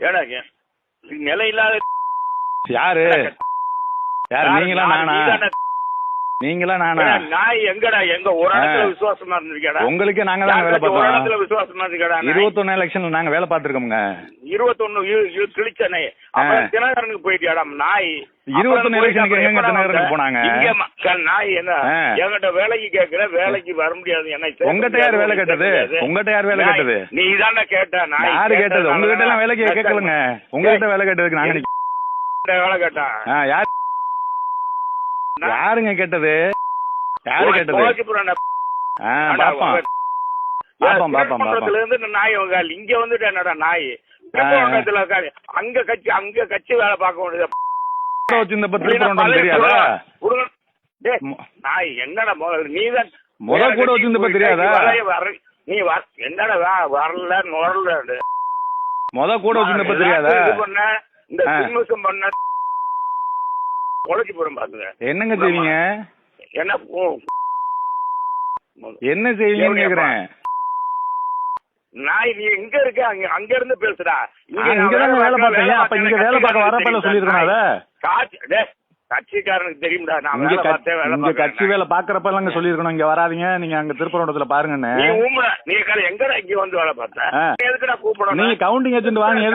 ஏடா நிலை இல்லாத யாரு? யாரு? நீங்களா நான். நீங்களா நானா? நாய் எங்கடா? எங்க ஒரு இடத்துல. விசுவாசமா இருந்திருக்கேடா? உங்களுக்கு நாங்க தான் வேலை ஒரு பார்த்தோம். இடத்துல விசுவாசமா இருந்திருக்கேடா நாய். இருபத்தொன்னு எலெக்ஷன்ல நாங்க வேலை பார்த்திருக்கோமுங்க. இருபத்தொன்னு இ- இ- கிழிச்சனே. அப்புறம். தினகரனுக்கு போயிட்டியாடா நாய்? இருபத்தொன்னு எலெக்ஷனுக்கு அப்புறம் தினகரனுக்கு போனாங்க? நாய் என்ன. என்கிட்ட வேலைக்கு கேக்குற வேலைக்கு வர முடியாது. என்ன உங்ககிட்ட யார் வேலை கேட்டது. உங்ககிட்ட யார் வேலை கேட்டது? நீ தானே கேட்ட நாய் யாரு கேட்டது? உங்ககிட்ட எல்லாம் வேலை கேட்கலங்க. உங்ககிட்ட வேலை கேட்டதுக்கு நாங்க யார் யாருங்க கேட்டது? யாரு கேட்டது? பாப்போம். பாப்போம், இருந்து நாய் உக்கால் இங்க வந்துட்டு என்னடா நாய்? அங்க கட்சி அங்க கட்சி வேலை பார்க்க வேண்டியது. நாய் என்னடா நீதான் முத கூட வச்சிருந்தப்ப தெரியாதா? நீ வர என்னடா வரல நுரல முத கூட வச்சிருந்தப்ப தெரியாதா? இந்த பண்ண உழைச்சி போறோம் பாத்துங்க என்னங்க செய்வீங்க? என்ன என்ன செய்வீங்கன்னு கேக்குறேன். நாய் நீ எங்க இருக்க அங்க அங்க இருந்து பேசுடா நான் இங்கதாங்க வேலை பார்த்தேன் அப்ப இங்க வேலை பார்க்க வரப்பல சொல்லிருக்கணும் அத? காட்சி கட்சிக்காரனுக்கு தெரியும்டா. நான் இங்க வேலை கட்சி- பார்த்தேன் வேலை இங்க கட்சி பார்த்தேன் வேலை பாக்குறப்ப எல்லாம் சொல்லிருக்கணும் இங்க வராதீங்க. நீங்க அங்க திருப்பரங்குன்றத்துல பாருங்கன்னு நீ ஊம்புற நீ கட- எங்கடா இங்க வந்து வேலை பார்த்த? ஆ. நீ எதுக்குடா கூப்பிடணும்? நீங்க கவுண்டிங் ஏஜென்ட் வாங்க